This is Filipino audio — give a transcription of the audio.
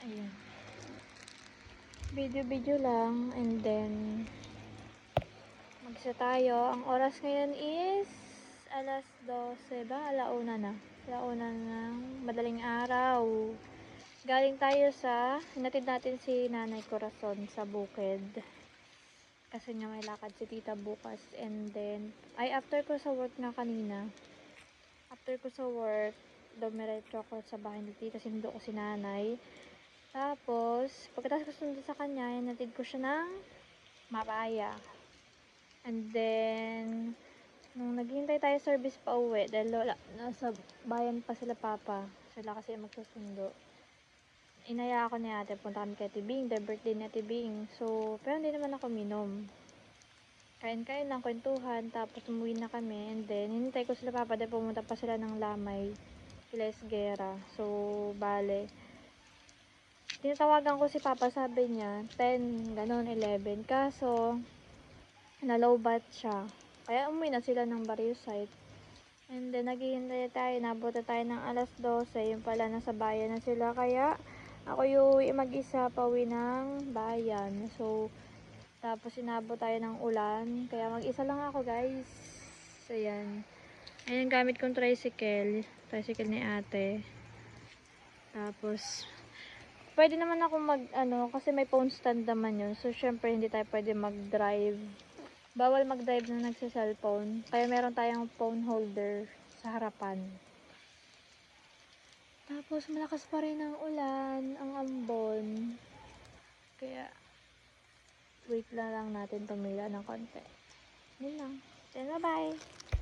Ayan. Video-video lang and then magsa tayo. Ang oras ngayon is alas 12 ba? Alauna na. Alauna ng madaling araw. Galing tayo sa, hinatid natin si Nanay Corazon sa bukid. Kasi nga may lakad si tita bukas. And then, ay after ko sa work nga kanina, after ko sa work, dumiretso ako sa bahay ni tita, sinundo ko si nanay. Tapos, pagkatapos ko sundo sa kanya, hinatid ko siya ng mapaya. And then, nung naghihintay tayo service pa uwi, dahil wala, nasa bayan pa sila papa, sila kasi magsusundo. Inaya ako ni ate, punta kami kay Tibing, the birthday ni Tibing. So, pero hindi naman ako minom. Kain-kain lang, kwentuhan, tapos umuwi na kami. And then, hinintay ko sila papa, dahil pumunta pa sila ng Lamay, sila Esguera. So, bale. Tinatawagan ko si papa, sabi niya, 10, ganun, 11. Kaso, nalow-bat siya. Kaya umuwi na sila ng Barrio site. And then, naghihintay tayo, nabuta tayo ng alas 12. Yung pala, nasa bayan na sila. Kaya, ako yung mag-isa pauwi ng bayan. So, tapos inabot tayo ng ulan. Kaya mag-isa lang ako, guys. So, yan. Ayan, gamit kong tricycle. Tricycle ni ate. Tapos, pwede naman ako mag, ano, kasi may phone stand naman yun. So, syempre, hindi tayo pwede mag-drive. Bawal mag-drive na nagsa-cellphone. Kaya meron tayong phone holder sa harapan. Tapos, malakas pa rin ang ulan, ang ambon. Kaya, wait na lang natin tumila ng konti. Yun lang. Then, bye-bye!